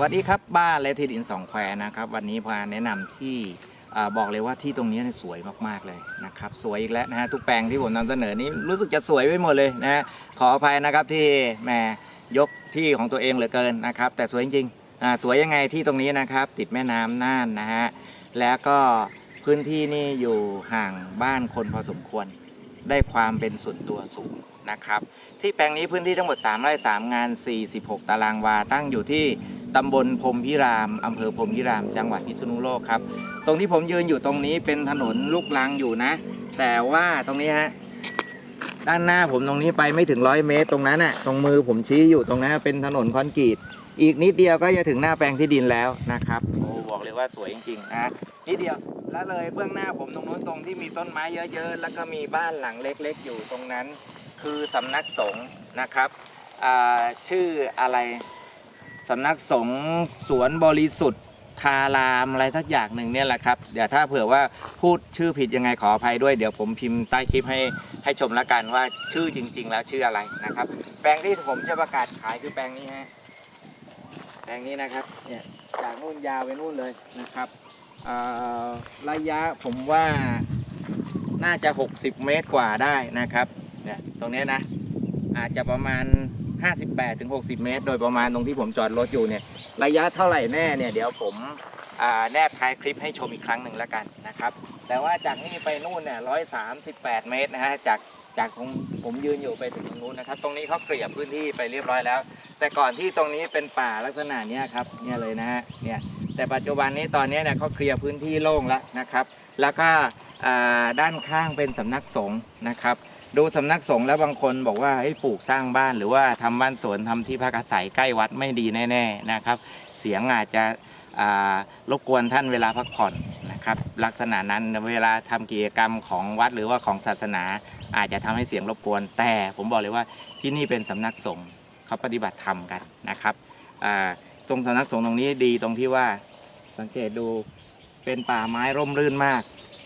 วัสดีครับบ้านและที่ดินสองแควนะครับวันนี้พาแนะนำที่บอกเลยว่าที่ตรงนี้สวยมากๆเลยนะครับสวยอีกแล้วนะฮะทุกแปลงที่ผมนำเสนอนี้รู้สึกจะสวยไปหมดเลยนะขออภัยนะครับที่แหมยกที่ของตัวเองเหลือเกินนะครับ แต่สวยจริงๆอ่าสวยยังไงที่ตรงนี้นะครับ ติดแม่น้ำน่านนะฮะแล้วก็พื้นที่นี่อยู่ห่างบ้านคนพอสมควร ได้ความเป็นส่วนตัวสูงนะครับ ที่แปลงนี้พื้นที่ทั้งหมด 3 ไร่ 3 งาน 46 ตารางวาตั้งอยู่ที่ ตำบลพรมพิรามอำเภอพรมพิราม จังหวัดพิษณุโลกครับ ตรงที่ผมยืนอยู่ตรงนี้เป็นถนนลูกลังอยู่นะ แต่ว่าตรงนี้ฮะด้านหน้าผมตรงนี้ไปไม่ถึงร้อยเมตร ตรงนั้นน่ะตรงมือผมชี้อยู่ตรงนั้นเป็นถนนคอนกรีตอีกนิดเดียวก็จะถึงหน้าแปลงที่ดินแล้วนะครับโอ้บอกเลยว่าสวยจริงๆนะนิดเดียวแล้วเลยเบื้องหน้าผมตรงนู้นตรงที่มีต้นไม้เยอะๆ แล้วก็มีบ้านหลังเล็กๆ อยู่ตรงนั้น คือสำนักสงฆ์นะครับอ่าชื่ออะไร สำนักสงฆ์สวนบริสุทธิ์ทารามอะไรสักอย่างหนึ่งเนี่ยแหละครับเดี๋ยวถ้าเผื่อว่าพูดชื่อผิดยังไงขออภัยด้วยเดี๋ยวผมพิมพ์ใต้คลิปให้ให้ชมละกันว่าชื่อจริง ๆ แล้วชื่ออะไรนะครับ แปลงที่ผมจะประกาศขายคือแปลงนี้ฮะแปลงนี้นะครับเนี่ยจากนู่นยาวไปนู่นเลยนะครับระยะผมว่าน่าจะ 60 เมตรกว่าได้นะครับเนี่ยตรงนี้นะอาจจะประมาณ 58ถึง60 เมตร โดยประมาณตรงที่ผมจอดรถอยู่เนี่ยระยะเท่าไหร่แน่เนี่ยเดี๋ยวผมแนบท้ายคลิปให้ชมอีกครั้งหนึ่งแล้วกันนะครับ แต่ว่าจากนี่ไปนู่นเนี่ย138 เมตรนะฮะจากจากตรงผมยืนอยู่ไปถึงตรงนู้นนะครับ ตรงนี้เขาเกลี่ยพื้นที่ไปเรียบร้อยแล้ว แต่ก่อนที่ตรงนี้เป็นป่าลักษณะเนี้ยครับเนี่ยเลยนะฮะเนี่ยแต่ปัจจุบันนี้ตอนนี้เนี่ยเขาเคลียร์พื้นที่โล่งแล้วนะครับ แล้วก็ด้านข้างเป็นสำนักสงฆ์นะครับ ดูสำนักสงฆ์แล้วบางคนบอกว่าให้ปลูกสร้างบ้านหรือว่าทำบ้านสวนทำที่พักอาศัยใกล้วัดไม่ดีแน่ ๆนะครับ เสียงอาจจะรบกวนท่านเวลาพักผ่อนนะครับลักษณะนั้นเวลาทำกิจกรรมของวัดหรือว่าของศาสนา อาจจะทำให้เสียงรบกวน แต่ผมบอกเลยว่าที่นี่เป็นสำนักสงฆ์เขาปฏิบัติธรรมกันนะครับตรงสำนักสงฆ์ตรงนี้ดีตรงที่ว่าสังเกตดูเป็นป่าไม้ร่มรื่นมาก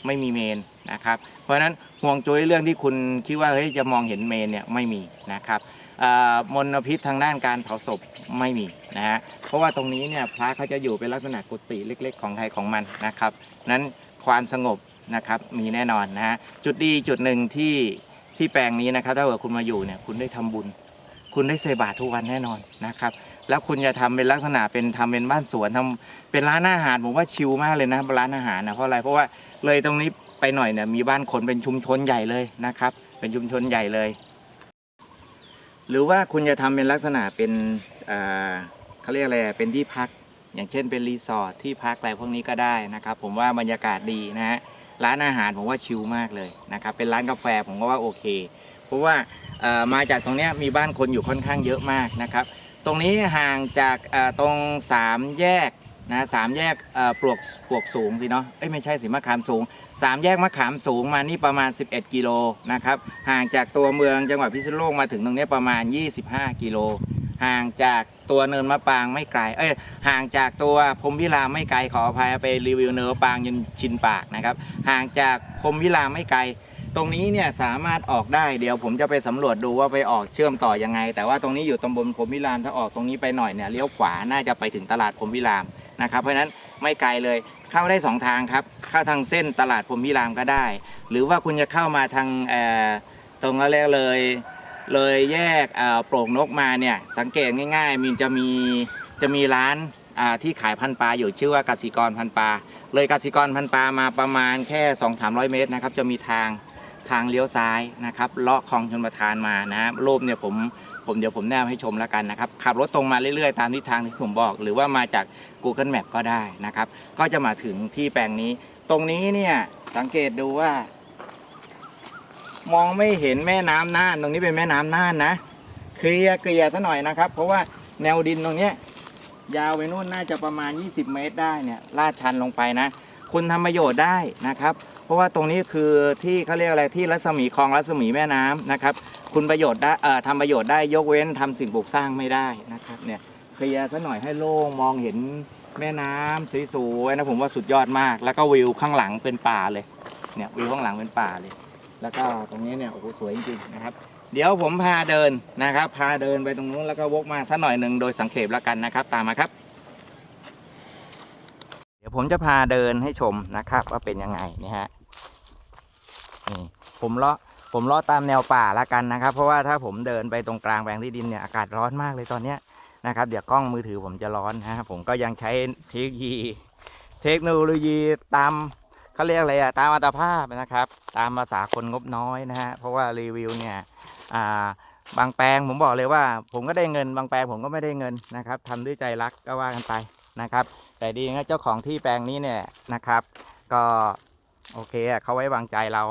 ไม่มีเมนนะครับ เพราะฉะนั้นห่วงจุ้ยเรื่องที่คุณคิดว่าเฮ้ยจะมองเห็นเมนเนี่ยไม่มีนะครับอ่ามลพิษทางด้านการเผาศพไม่มีนะฮะเพราะว่าตรงนี้เนี่ยพระเขาจะอยู่เป็นลักษณะกุฏิเล็ก ๆ ของใครของมันนะครับนั้นความสงบนะครับมีแน่นอนนะฮะจุดดีจุดหนึ่งที่ที่แปลงนี้นะครับถ้าเกิดคุณมาอยู่เนี่ยคุณได้ทำบุญ คุณได้ใส่บาทุกวันแน่นอนนะครับแล้วคุณจะทำเป็นลักษณะเป็นทำเป็นบ้านสวนทำเป็นร้านอาหารผมว่าชิลมากเลยนะร้านอาหารนะเพราะอะไรเพราะว่า เลยตรงนี้ไปหน่อยเนี่ยมีบ้านคนเป็นชุมชนใหญ่เลยนะครับ เป็นชุมชนใหญ่เลย หรือว่าคุณจะทำเป็นลักษณะเป็นเขาเรียกอะไรเป็นที่พัก อย่างเช่นเป็นรีสอร์ทที่พักอะไรพวกนี้ก็ได้นะครับ ผมว่าบรรยากาศดีนะฮะร้านอาหารผมว่าชิลมากเลยนะครับ เป็นร้านกาแฟผมก็ว่าโอเค เพราะว่ามาจากตรงนี้มีบ้านคนอยู่ค่อนข้างเยอะมากนะครับ ตรงนี้ห่างจากตรงสามแยก นะสามแยกปลวกปลวกสูงสิเนาะเอ้ยไม่ใช่สิมะขามสูงสามแยกมะขามสูงมานี่ประมาณ 11 กิโลนะครับห่างจากตัวเมืองจังหวัดพิษณุโลกมาถึงตรงนี้ประมาณ 25 กิโลห่างจากตัวเนินมะปรางไม่ไกล เอ้ย ห่างจากตัวพรมพิรามไม่ไกล ขออภัยไปรีวิวเนินมะปรางจนชินปากนะครับ ห่างจากพรมพิรามไม่ไกล ตรงนี้เนี่ยสามารถออกได้ เดี๋ยวผมจะไปสำรวจดูว่าไปออกเชื่อมต่อยังไง แต่ว่าตรงนี้อยู่ตำบลพรมพิรามถ้าออกตรงนี้ไปหน่อยเนี่ยเลี้ยวขวา น่าจะไปถึงตลาดพรมพิราม นะครับเพราะฉะนั้นไม่ไกลเลยเข้าได้สองทางครับ เข้าทางเส้นตลาดพรหมพิรามก็ได้ หรือว่าคุณจะเข้ามาทางตรงอะไรเลย เลยแยกโปร่งนกมาเนี่ยสังเกตง่ายๆ มีจะมีจะมีร้านที่ขายพันปลาอยู่ชื่อว่ากสิกรพันปลาเลยกสิกรพันปลามาประมาณแค่ 2-300 เมตรนะครับจะมีทาง ทางเลี้ยวซ้ายนะครับเลาะคลองชนประทานมานะฮะรูปเนี่ยผมผมเดี๋ยวผมแนบให้ชมแล้วกันนะครับขับรถตรงมาเรื่อยๆ ตามทิศทางที่ผมบอก หรือว่ามาจาก Google Map ก็ได้นะครับ ก็จะมาถึงที่แปลงนี้ ตรงนี้เนี่ยสังเกตดูว่า มองไม่เห็นแม่น้ำน่านตรงนี้เป็นแม่น้ำน่านนะเคลียร์เกลียร์ซะหน่อยนะครับ เพราะว่าแนวดินตรงเนี้ยยาวไปนู่นน่าจะประมาณ 20 เมตรได้เนี่ยลาดชันลงไปนะ คุณทำประโยชน์ได้นะครับ ราะว่าตรงนี้คือที่เขาเรียกอะไรที่รัศมีคลองรัศมีแม่น้ำนะครับ คุณประโยชน์ได้เอ่อทำประโยชน์ได้ยกเว้นทำสิ่งปลูกสร้างไม่ได้นะครับเนี่ยเคลียร์ซะหน่อยให้โล่งมองเห็นแม่น้ำสวยๆนะผมว่าสุดยอดมาก แล้วก็วิวข้างหลังเป็นป่าเลยเนี่ยวิวข้างหลังเป็นป่าเลย แล้วก็ตรงนี้เนี่ยโอ้โหสวยจริงๆนะครับ เดี๋ยวผมพาเดินนะครับ พาเดินไปตรงนู้นแล้วก็วกมาสักหน่อยหนึ่งโดยสังเขปแล้วกันนะครับ ตามมาครับ เดี๋ยวผมจะพาเดินให้ชมนะครับว่าเป็นยังไงนี่ฮะ นี่ผมเลาะผมเลาะตามแนวป่าละกันนะครับ เพราะว่าถ้าผมเดินไปตรงกลางแปลงที่ดินเนี่ยอากาศร้อนมากเลยตอนเนี้ยนะครับ เดี๋ยวกล้องมือถือผมจะร้อนนะฮะผมก็ยังใช้เทคโนโลยีเทคโนโลยีตามเขาเรียกอะไรอะตามอัตภาพนะครับ ตามภาษาคนงบน้อยนะฮะเพราะว่ารีวิวเนี่ยอ่าบางแปลงผมบอกเลยว่า ผมก็ได้เงินบางแปลงผมก็ไม่ได้เงินนะครับทำด้วยใจรักก็ว่ากันไปนะครับ แต่ดีนะเจ้าของที่แปลงนี้เนี่ยนะครับ ก็โอเคเขาไว้วางใจเรา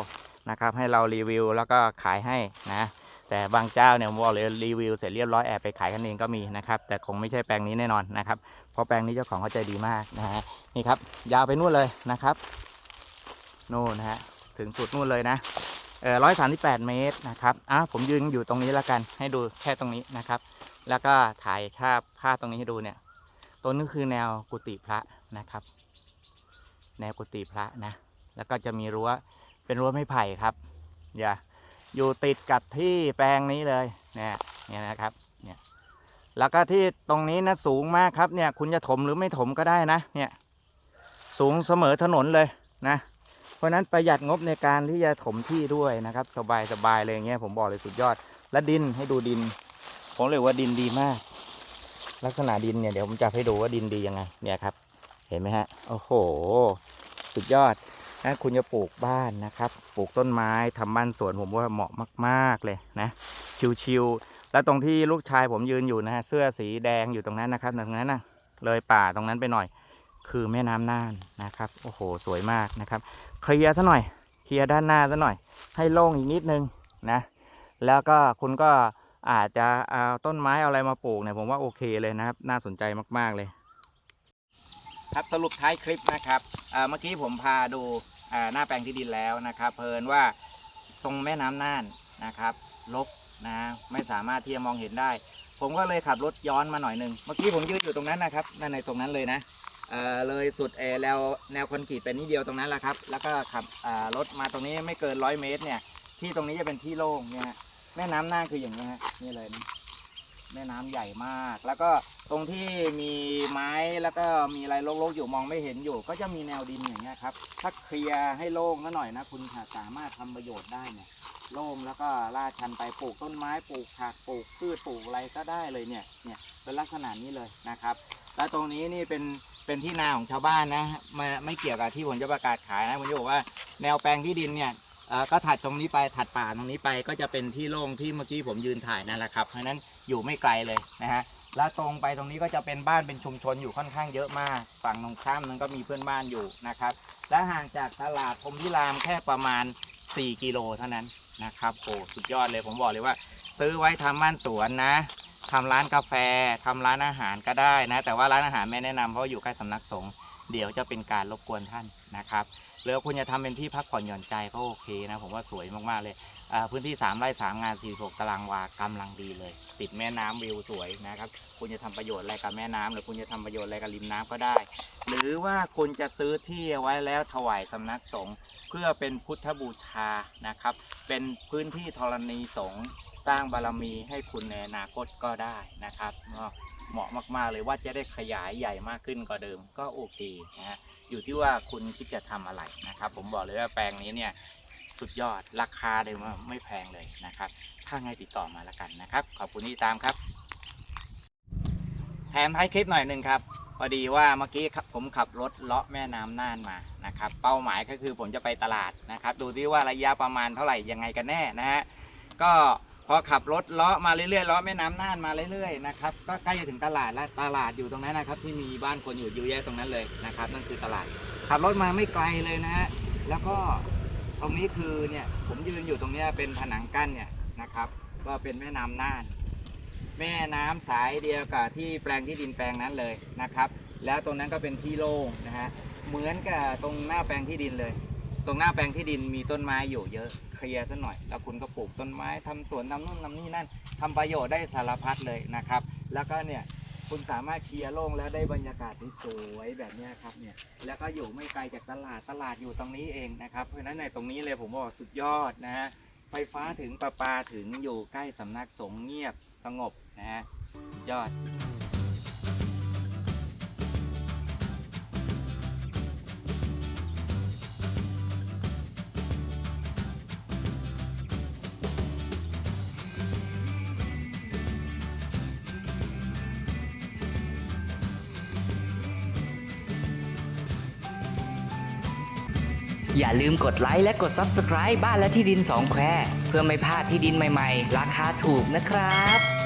นะครับ ให้เรารีวิวแล้วก็ขายให้นะแต่บางเจ้าเนี่ยผมบอกเลยรีวิวเสร็จเรียบร้อยแอบไปขายกันเองก็มีนะครับแต่คงไม่ใช่แปลงนี้แน่นอนนะครับเพราะแปลงนี้เจ้าของเขาใจดีมากนะฮะนี่ครับ ยาวไปนู่นเลยนะครับนู่นนะฮะถึงสุดนู่นเลยนะเออร้อยสามสิบแปดเมตรนะครับอะผมยืนอยู่ตรงนี้แล้วกันให้ดูแค่ตรงนี้นะครับ แล้วก็ถ่ายภาพภาพตรงนี้ให้ดูเนี่ยตรงนี้คือแนวกุฏิพระนะครับ แนวกุฏิพระนะแล้วก็จะมีรั้ว เป็นรั้วไม้ไผ่ครับอย่าอยู่ติดกับที่แปลงนี้เลยเนี่ยเนี่ยนะครับเนี่ยแล้วก็ที่ตรงนี้นะสูงมากครับเนี่ย คุณจะถมหรือไม่ถมก็ได้นะเนี่ยสูงเสมอถนนเลยนะ เพราะฉะนั้นประหยัดงบในการที่จะถมที่ด้วยนะครับ สบายสบายเลยอย่างเงี้ยผมบอกเลยสุดยอด และดินให้ดูดิน ผมเลยว่าดินดีมาก ลักษณะดินเนี่ยเดี๋ยวผมจะให้ดูว่าดินดียังไงเนี่ยครับ เห็นไหมฮะโอ้โห สุดยอด นะคุณจะปลูกบ้านนะครับ ปลูกต้นไม้ทำบ้านสวนผมว่าเหมาะมาก ๆ เลยนะ ชิวๆแล้วตรงที่ลูกชายผมยืนอยู่นะฮะเสื้อสีแดงอยู่ตรงนั้นนะครับตรงนั้นนะเลยป่าตรงนั้นไปหน่อย คือแม่น้ำน่านนะครับโอ้โหสวยมากนะครับเคลียร์ซะหน่อยเคลียร์ด้านหน้าซะหน่อย ให้โล่งอีกนิดนึงนะแล้วก็คุณก็อาจจะเอาต้นไม้อาอะไรมาปลูกเนี่ยผมว่าโอเคเลยนะครับ น่าสนใจมากๆเลย ครับสรุปท้ายคลิปนะครับเมื่อกี้ผมพาดูหน้าแปลงที่ดินแล้วนะครับเพลินว่าตรงแม่น้ำน่านนะครับลกนะไม่สามารถที่จะมองเห็นได้ ผมก็เลยขับรถย้อนมาหน่อยหนึ่งเมื่อกี้ผมยืนอยู่ตรงนั้นนะครับนั่นในตรงนั้นเลยนะเเลยสุดเอแล้วแนวคอนกรีตเป็นนิดเดียวตรงนั้นแหละครับ แล้วก็ขับรถมาตรงนี้ไม่เกินร้อยเมตรเนี่ยที่ตรงนี้จะเป็นที่โล่งเนี่ยฮะแม่น้ำน่านคืออย่างนี้ฮะนี่เลยนะแม่น้ำใหญ่มากแล้วก็ ตรงที่มีไม้แล้วก็มีอะไรรกๆอยู่มองไม่เห็นอยู่ ก็จะมีแนวดินอย่างเงี้ยครับถ้าเคลียร์ให้โล่งก็หน่อยนะ คุณสามารถทำประโยชน์ได้เนี่ยโล่งแล้วก็ลาดชันไปปลูกต้นไม้ปลูกผักปลูกพืชปลูกอะไรก็ได้เลยเนี่ยเนี่ยเป็นลักษณะนี้เลยนะครับ แล้วตรงนี้นี่เป็นเป็นที่นาของชาวบ้านนะไม่ไม่เกี่ยวกับที่ผมจะประกาศขายนะผมจะบอกว่าแนวแปลงที่ดินเนี่ยเออก็ถัดตรงนี้ไปถัดป่าตรงนี้ไปก็จะเป็นที่โล่งที่เมื่อกี้ผมยืนถ่ายนั่นแหละครับเพราะนั้นอยู่ไม่ไกลเลยนะฮะ แล้วตรงไปตรงนี้ก็จะเป็นบ้านเป็นชุมชนอยู่ค่อนข้างเยอะมาก ฝั่งตรงข้ามนั้นก็มีเพื่อนบ้านอยู่นะครับ และห่างจากตลาดพรมพิรามแค่ประมาณ 4 กิโลเท่านั้นนะครับโอ้สุดยอดเลยผมบอกเลยว่า ซื้อไว้ทำบ้านสวนนะทำร้านกาแฟทำร้านอาหารก็ได้นะ แต่ว่าร้านอาหารไม่แนะนำเพราะอยู่ใกล้สำนักสงฆ์เดี๋ยวจะเป็นการรบกวนท่านนะครับหรือคุณจะทำเป็นที่พักผ่อนหย่อนใจก็โอเคนะ ผมว่าสวยมากๆเลย พื้นที่ 3 ไร่3งาน 46 ตารางวากำลังดีเลย ติดแม่น้ำวิวสวยนะครับ คุณจะทำประโยชน์อะไรกับแม่น้ำหรือคุณจะทำประโยชน์อะไรกับริมน้ำก็ได้ หรือว่าคุณจะซื้อที่ไว้แล้วถวายสำนักสงฆ์เพื่อเป็นพุทธบูชานะครับ เป็นพื้นที่ธรณีสงฆ์สร้างบารมีให้คุณในอนาคตก็ได้นะครับเหมาะมาก ๆ เลยว่าจะได้ขยายใหญ่มากขึ้นกว่าเดิมก็โอเคนะฮะอยู่ที่ว่าคุณคิดจะทำอะไรนะครับ ผมบอกเลยว่าแปลงนี้เนี่ย สุดยอด ราคาเลยว่าไม่แพงเลยนะครับ ถ้าไงติดต่อมาแล้วกันนะครับ ขอบคุณที่ตามครับ แถมท้ายคลิปหน่อยหนึ่งครับพอดีว่าเมื่อกี้ผมขับรถเลาะแม่น้ำน่านมานะครับ เป้าหมายก็คือผมจะไปตลาดนะครับ ดูที่ว่าระยะประมาณเท่าไหร่ยังไงกันแน่นะฮะก็พอขับรถเลาะมาเรื่อยๆเลาะแม่น้ำน่านมาเรื่อยๆนะครับก็ใกล้จะถึงตลาดแล้วตลาดอยู่ตรงนั้นนะครับ ที่มีบ้านคนอยู่อยู่แยกตรงนั้นเลยนะครับ นั่นคือตลาด ขับรถมาไม่ไกลเลยนะฮะแล้วก็ ตรงนี้คือเนี่ยผมยืนอยู่ตรงเนี้ยเป็นผนังกั้นเนี่ยนะครับ ก็เป็นแม่น้ำน่าน แม่น้ำสายเดียวกับที่แปลงที่ดินแปลงนั้นเลยนะครับ แล้วตรงนั้นก็เป็นที่โล่งนะฮะเหมือนกับตรงหน้าแปลงที่ดินเลย ตรงหน้าแปลงที่ดินมีต้นไม้อยู่เยอะเคลียร์ซะหน่อย แล้วคุณก็ปลูกต้นไม้ทำสวนทำนู่นทำนี่นั่นทำประโยชน์ได้สารพัดเลยนะครับ แล้วก็เนี่ย คุณสามารถเคลียร์โล่งแล้วได้บรรยากาศที่สวยแบบนี้ครับเนี่ยแล้วก็อยู่ไม่ไกลจากตลาดตลาดอยู่ตรงนี้เองนะครับ เพราะฉะนั้นในตรงนี้เลยผมบอกสุดยอดนะฮะไฟฟ้าถึงประปาถึงอยู่ใกล้สำนักสงฆ์เงียบสงบนะฮะสุดยอด อย่าลืมกดไลค์และกด Subscribe บ้านและที่ดินสองแควเพื่อไม่พลาดที่ดินใหม่ๆ ราคาถูกนะครับ